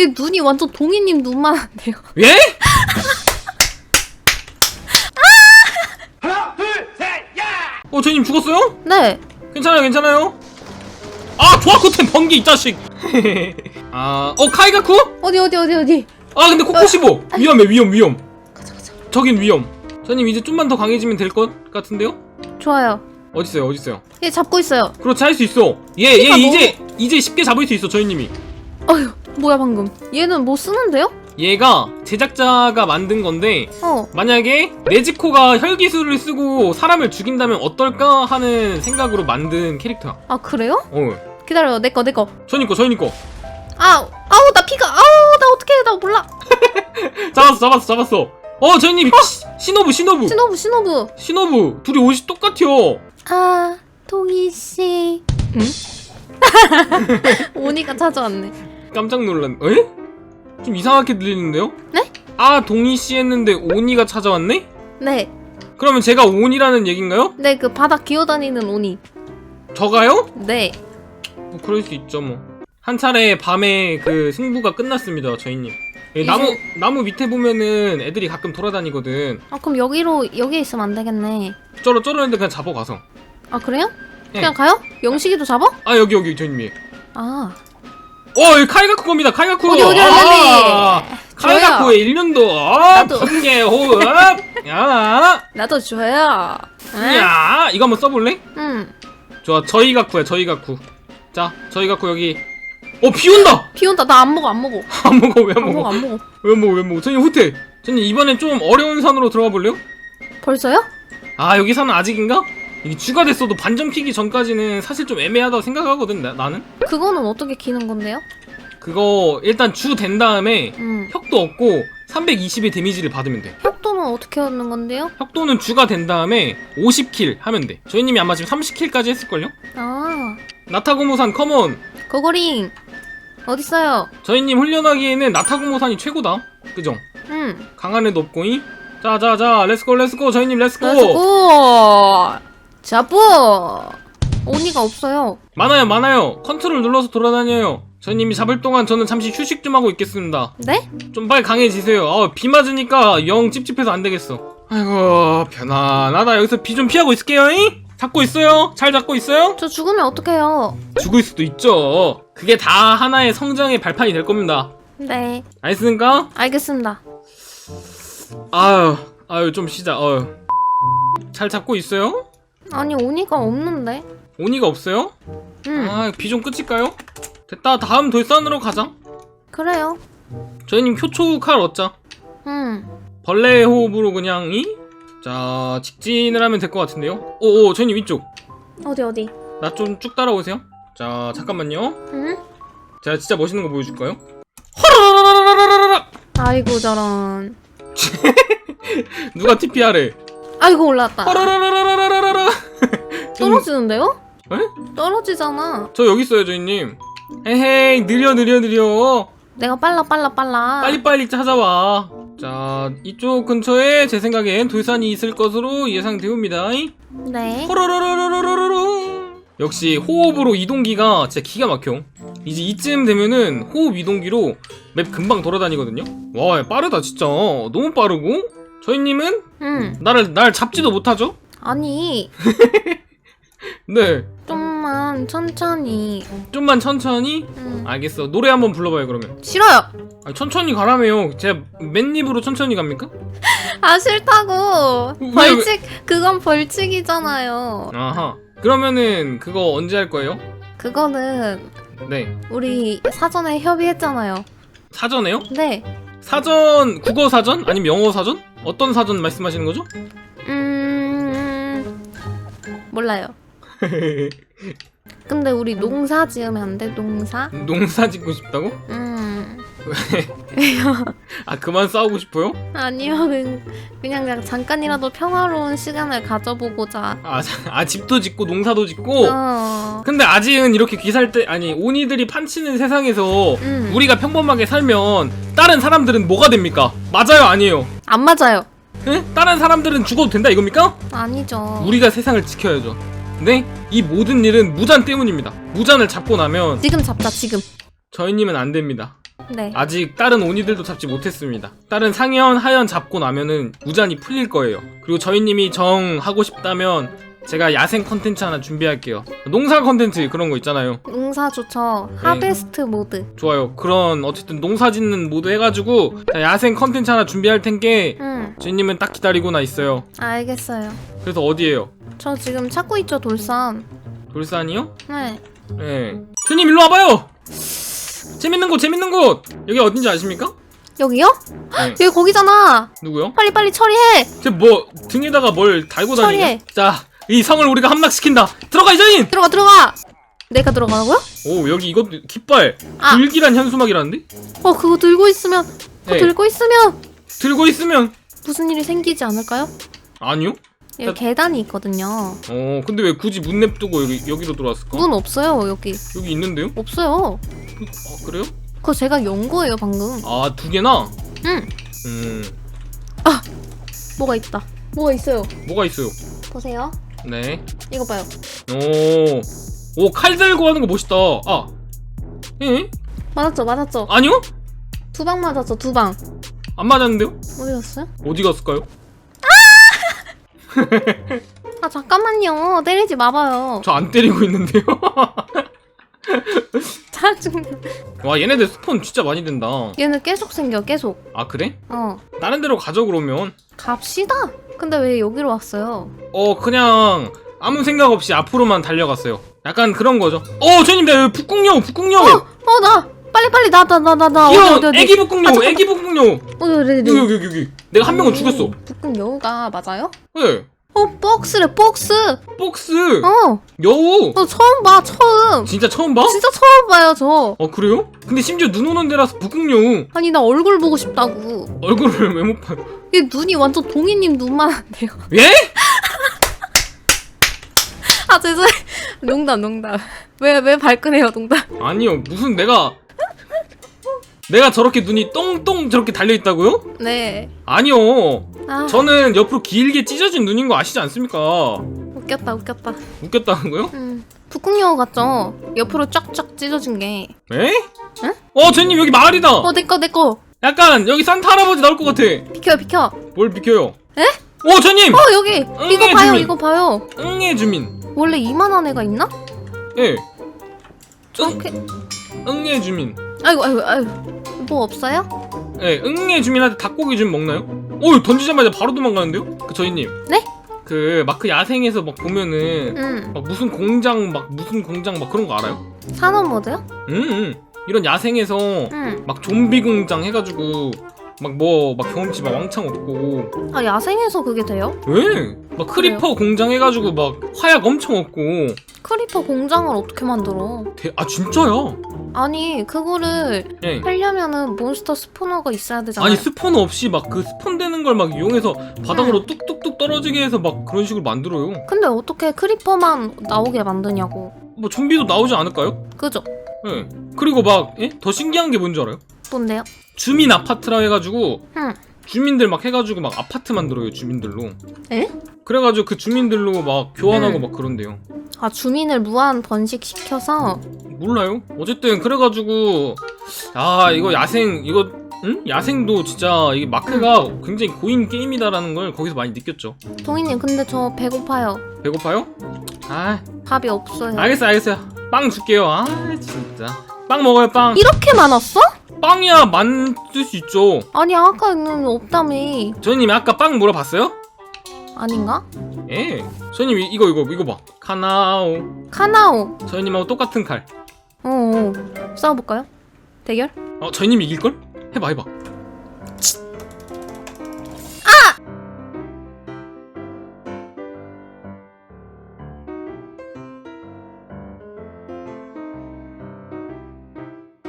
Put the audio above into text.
얘 눈이 완전 동희님 눈만 한데요. 예? 어, 저님 죽었어요? 네. 괜찮아요, 괜찮아요. 아, 조아코텐 번개 이 자식. 아, 어 카이가쿠? 어디 어디 어디 어디. 아, 근데 코코시보 위험해, 위험, 위험. 가자 가자. 저긴 위험. 저님 이제 좀만 더 강해지면 될 것 같은데요? 좋아요. 어디 있어요, 어디 있어요? 얘 잡고 있어요. 그렇지 할 수 있어. 얘, 얘 피가 이제 이제 쉽게 잡을 수 있어, 저희님이. 어휴 뭐야 방금. 얘는 뭐 쓰는데요? 얘가 제작자가 만든 건데 어. 만약에 네지코가 혈기술을 쓰고 사람을 죽인다면 어떨까 하는 생각으로 만든 캐릭터야. 아 그래요? 어. 기다려요. 내거 내 거. 저님 거, 저님 거. 아 아우 나 피가 아우 나 어떻게 해? 나 몰라. 잡았어, 잡았어, 잡았어. 어, 저님 시- 신호부, 신호부, 신호부 신호부. 신호부. 둘이 옷이 똑같아요. 아 동희 씨. 응? 오니가 찾아왔네. 깜짝 놀란. 에? 좀 이상하게 들리는데요? 네? 아, 동희 씨 했는데 오니가 찾아왔네? 네. 그러면 제가 오니라는 얘긴가요? 네 그 바닥 기어다니는 오니. 저가요? 네. 뭐 그럴 수 있죠 뭐. 한 차례 밤에 그 승부가 끝났습니다, 저희님. 예, 나무 나무 밑에 보면은 애들이 가끔 돌아다니거든. 아 그럼 여기로 여기에 있으면 안 되겠네. 쩔어 쩔어는데 그냥 잡아 가서. 아 그래요? 예. 그냥 가요? 영식이도 잡아? 아 여기 여기 저희님이. 아 어, 여기 카이가쿠 겁니다. 카이가쿠. 어디, 어디, 어디, 아? 카이가쿠의 1년도. 아, 나도. 번개 호흡. 야, 나도 줘요. 응? 야, 이거 한번 써볼래? 응. 좋아, 저희가 쿠야, 저희가 쿠. 자, 저희가 쿠 여기. 어, 비 온다. 비 온다. 나 안 먹어 안 먹어. 안 먹어, 왜 안 안 먹어 먹어? 안 먹어. 왜 안 먹어, 왜 안 먹어? 저님 후퇴. 저님 이번엔 좀 어려운 산으로 들어가 볼래요? 벌써요? 아 여기 산은 아직인가? 이게 주가 됐어도 반점 키기 전까지는 사실 좀 애매하다고 생각하거든 나, 나는 그거는 어떻게 키는 건데요? 그거 일단 주 된 다음에 음. 혁도 얻고 320의 데미지를 받으면 돼 혁도는 어떻게 얻는 건데요? 혁도는 주가 된 다음에 50킬 하면 돼 저희님이 아마 지금 30킬까지 했을걸요? 아 나타고모산 컴온 고고링 어딨어요? 저희님 훈련하기에는 나타고모산이 최고다 그죠? 응. 강한 애도 없고이 자자자 렛츠고 렛츠고 저희님 렛츠고 렛츠고 자뿌 오니가 없어요. 많아요 많아요 컨트롤 눌러서 돌아다녀요 저희님이 잡을 동안 저는 잠시 휴식 좀 하고 있겠습니다 네? 좀 빨리 강해지세요. 아, 비 맞으니까 영 찝찝해서 안 되겠어. 아이고, 편안하다. 여기서 비 좀 피하고 있을게요. 잉? 잡고 있어요? 잘 잡고 있어요? 저 죽으면 어떡해요? 죽을 수도 있죠. 그게 다 하나의 성장의 발판이 될 겁니다. 네 알겠습니까? 알겠습니다. 아유, 아유, 좀 쉬자. 아유. 잘 잡고 있어요? 아니 오니가 없는데. 오니가 없어요? 응. 아, 비 좀 끝일까요? 됐다. 다음 돌산으로 가자. 그래요. 저희님 효초 칼 얻자. 응. 벌레 호흡으로 그냥 이? 자, 직진을 하면 될 것 같은데요? 오오, 저희님 이쪽. 어디 어디? 나 좀 쭉 따라오세요. 자, 잠깐만요. 응? 제가 진짜 멋있는 거 보여줄까요? 허라라라라라라라! 아이고 저런. 누가 TPR해? 아이고 올라왔다. 허라라라라라라라! 떨어지는데요? 에? 떨어지잖아. 저 여기 있어요, 저희님. 에헤이, 느려, 느려, 느려. 내가 빨라 빨라 빨라. 빨리빨리 찾아와. 자, 이쪽 근처에 제 생각엔 돌산이 있을 것으로 예상되옵니다. 네. 호로로로로로로로. 역시 호흡으로 이동기가 진짜 기가 막혀. 이제 이쯤 되면은 호흡 이동기로 맵 금방 돌아다니거든요. 와 빠르다 진짜. 너무 빠르고 저희님은 응. 나를 날 잡지도 못하죠? 아니 네. 좀만 천천히. 좀만 천천히. 응. 알겠어. 노래 한번 불러봐요 그러면. 싫어요. 아, 천천히 가라며요. 제가 맨입으로 천천히 갑니까? 아 싫다고. 왜, 벌칙 그건 벌칙이잖아요. 아하. 그러면은 그거 언제 할 거예요? 그거는 네. 우리 사전에 협의했잖아요. 사전에요? 네. 사전 국어 사전 아니면 영어 사전? 어떤 사전 말씀하시는 거죠? 음 몰라요. 근데 우리 농사 지으면 안 돼? 농사? 농사 짓고 싶다고? 음 아 그만 싸우고 싶어요? 아니면은 그냥 그냥 잠깐이라도 평화로운 시간을 가져보고자. 아, 자- 아 집도 짓고 농사도 짓고 어. 근데 아직은 이렇게 귀살 때 아니 오니들이 판치는 세상에서 음. 우리가 평범하게 살면 다른 사람들은 뭐가 됩니까? 맞아요 아니에요? 안 맞아요. 응? 다른 사람들은 죽어도 된다 이겁니까? 아니죠. 우리가 세상을 지켜야죠 근데 이 모든 일은 무잔 때문입니다 무잔을 잡고 나면 지금 잡자 지금. 저희님은 안 됩니다 네. 아직 다른 오니들도 잡지 못했습니다. 다른 상현, 하현 잡고 나면은 무잔히 풀릴 거예요. 그리고 저희님이 정 하고 싶다면 제가 야생 컨텐츠 하나 준비할게요. 농사 컨텐츠 그런 거 있잖아요. 농사 좋죠. 하베스트 모드. 좋아요. 그런 어쨌든 농사 짓는 모드 해가지고 자, 야생 컨텐츠 하나 준비할 텐게 응. 저희님은 딱 기다리고나 있어요. 알겠어요. 그래서 어디에요? 저 지금 찾고 있죠 돌산. 돌산이요? 네. 네. 주님 일로 와봐요. 재밌는 곳, 재밌는 곳. 여기 어딘지 아십니까? 여기요? 네. 여기 거기잖아. 누구요? 빨리 빨리 처리해. 쟤뭐 등에다가 뭘 달고 다니냐? 처리해. 자, 이 성을 우리가 함락시킨다. 들어가 이자인. 들어가 들어가. 내가 들어가라고요? 오 여기 이것도 깃발. 아. 불길한 현수막이라는데? 어 그거 들고 있으면 그거 네. 들고 있으면 들고 있으면 무슨 일이 생기지 않을까요? 아니요. 여기 자- 계단이 있거든요. 어 근데 왜 굳이 문 냅두고 여기 여기로 들어왔을까? 문 없어요 여기. 여기 있는데요? 없어요. 그, 아 그래요? 그거 제가 연 거예요 방금. 아 두 개나? 응. 음 뭐가 있다. 뭐가 있어요. 뭐가 있어요? 보세요. 네. 이거 봐요. 오. 오칼 들고 하는 거 멋있다. 아. 예? 맞았죠 맞았죠. 아니요? 두 방 맞았죠 두 방. 안 맞았는데요? 어디 갔어요? 어디 갔을까요? 아 잠깐만요. 때리지 마봐요. 저 안 때리고 있는데요. 짜증. 와 얘네들 스폰 진짜 많이 된다. 얘는 계속 생겨 계속. 아 그래? 어. 다른 데로 가죠 그러면. 갑시다. 근데 왜 여기로 왔어요? 어 그냥 아무 생각 없이 앞으로만 달려갔어요. 약간 그런 거죠. 어 저님 나 여기 북극여우 북극여우. 어나 빨리 빨리 나 나 나 나나 어디 귀여운 애기 북극여우 애기 북극여우. 어디 어디 어디 여기 여기 여기 여기. 내가 한 명은 죽였어. 북극 여우가 맞아요? 예. 어 복스래 복스. 복스 어. 여우. 너 처음 봐 처음. 진짜 처음 봐? 진짜 처음 봐요 저. 어 그래요? 근데 심지어 눈 오는 데라서 북극 여우 아니 나 얼굴 보고 싶다고. 얼굴을 왜 못 봐요? 이 눈이 완전 동희님 눈만 한데요. 예? 아 죄송해. 농담 농담. 왜 왜 발끈해요 농담. 아니요 무슨 내가 내가 저렇게 눈이 똥똥 저렇게 달려 있다고요? 네. 아니요 아 저는 옆으로 길게 찢어진 눈인 거 아시지 않습니까? 웃겼다 웃겼다. 웃겼다는 거요? 음. 북극 여우 같죠? 옆으로 쫙쫙 찢어진 게. 에? 응? 어 쟤님 여기 마을이다 어 내꺼 내꺼. 약간 여기 산타 할아버지 나올 것 같아 비켜 비켜. 뭘 비켜요? 에? 오 쟤님! 어 여기 이거 응, 봐요 주민. 이거 봐요. 응애 주민 원래 이만한 애가 있나? 예 응, 저렇게. 응애 주민 아이고 아이고 아이고. 뭐 없어요? 예 응애 주민한테 닭고기 좀 먹나요? 오 던지자마자 바로 도망가는데요? 그 저희님 네? 그 마크 야생에서 막 보면은 응. 막 무슨 공장 막 무슨 공장 막 그런 거 알아요? 산업 모드요? 음, 음. 이런 야생에서 응. 막 좀비 공장 해가지고 막 뭐 막 경험치 막 왕창 얻고 아 야생에서 그게 돼요? 왜? 막 크리퍼 공장 해가지고 막 화약 엄청 얻고 크리퍼 공장을 어떻게 만들어? 대... 아 진짜야? 아니 그거를 예. 하려면은 몬스터 스포너가 있어야 되잖아요. 아니 스폰 없이 막 그 스폰 되는 걸 막 이용해서 바닥으로 뚝뚝뚝 떨어지게 해서 막 그런 식으로 만들어요. 근데 어떻게 크리퍼만 나오게 만드냐고. 뭐 좀비도 나오지 않을까요? 그죠? 예. 그리고 막 예? 더 신기한 게 뭔지 알아요? 뭔데요? 주민 아파트라 해가지고 응. 주민들 막 해가지고 막 아파트 만들어요 주민들로. 에? 그래가지고 그 주민들로 막 교환하고 응. 막 그런데요. 아 주민을 무한 번식시켜서 몰라요. 어쨌든 그래가지고 아 이거 야생 이거 응? 야생도 진짜 이게 마크가 굉장히 고인 게임이다라는 걸 거기서 많이 느꼈죠. 동희님 근데 저 배고파요. 배고파요? 아 밥이 없어요. 알겠어 알겠어요. 빵 줄게요. 아 진짜 빵 먹어요 빵. 이렇게 많았어? 빵이야 만들 수 있죠. 아니 아까는 없다며. 저희님이 아까 빵 물어봤어요? 아닌가? 예. 저희님 이- 이거 이거 이거 봐. 카나오. 카나오. 저희님하고 똑같은 칼. 어, 어. 싸워볼까요? 대결? 어 저희님 이길 걸? 해봐 해봐.